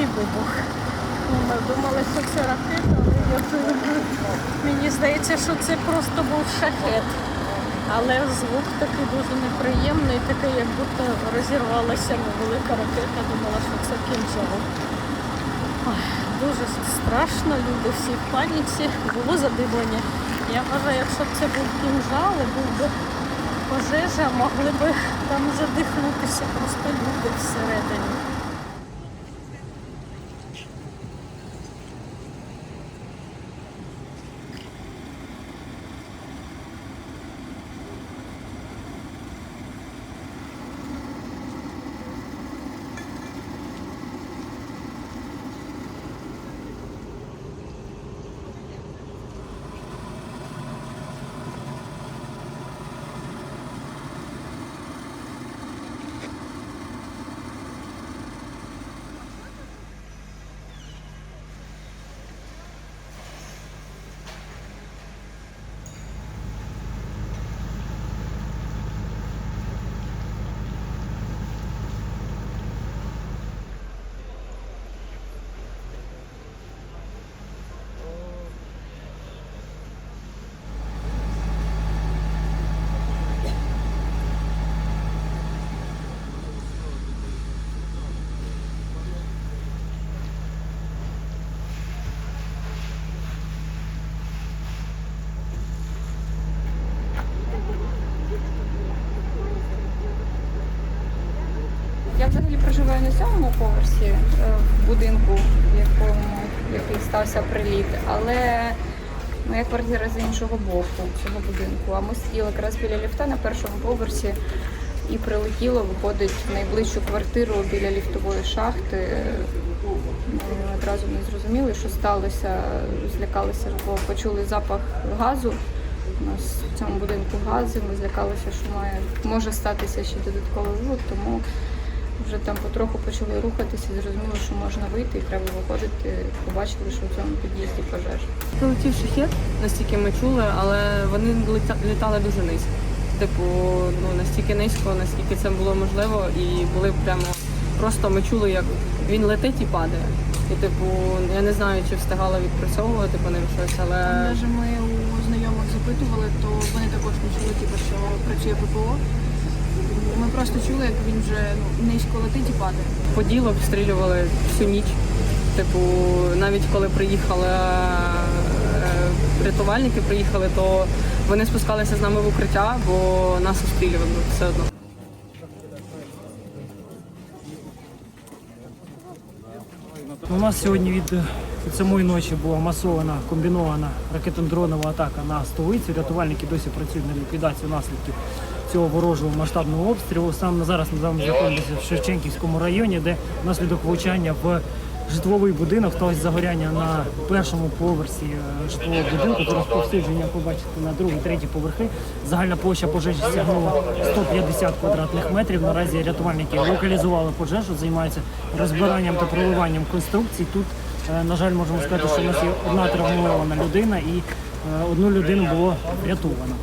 великий вибух. Ну, Ми думали, що це ракета, але вже- мені здається, що це просто був шахет. Але звук такий дуже неприємний, такий, як будто розірвалася велика ракета, думала, що це кінжал. Дуже страшно, люди всі в паніці, було задимлення. Я вважаю, якщо б це був кінжал, і був би пожежа, могли б там задихнутися просто люди всередині. Я взагалі на сьомому поверсі е, в будинку, в якому який стався приліт, але моя квартира з іншого боку цього будинку. А ми сиділи якраз біля ліфта на першому поверсі і прилетіло, виходить в найближчу квартиру біля ліфтової шахти. Ми одразу не зрозуміли, що сталося, злякалися, бо почули запах газу. У нас в цьому будинку гази, ми злякалися, що має може статися ще додатковий вивод, тому вже там потроху почали рухатися, зрозуміли, що можна вийти і треба виходити. Побачили, що в цьому під'їзді пожежа. Прилетів шахет, настільки ми чули, але вони літали дуже низько. Типу, ну настільки низько, наскільки це було можливо, і були прямо просто ми чули, як він летить і падає. І типу, я не знаю, чи встигала відпрацьовувати по ним щось, але Навіть ми у знайомих запитували, то вони також не чули, типу, що працює ППО. Просто чули, як він вже ну, низько летить і падає. по ділу обстрілювали всю ніч. Типу, навіть коли приїхали е, рятувальники, приїхали, то вони спускалися з нами в укриття, бо нас обстрілювали все одно. У нас сьогодні від, від самої ночі була масована комбінована ракетно-дронова атака на столицю. Рятувальники досі працюють на ліквідацію наслідків цього ворожого масштабного обстрілу. Саме зараз ми з вами знаходимося в Шевченківському районі, де внаслідок влучання в житловий будинок сталося загоряння на першому поверсі е, житлового будинку. По розповсюдження побачите на другий, третій поверхи. Загальна площа пожежі сягнула 150 квадратних метрів. Наразі рятувальники локалізували пожежу, займаються розбиранням та проливанням конструкцій. Тут, е, на жаль, можемо сказати, що у нас є одна травмована людина і е, одну людину було врятовано.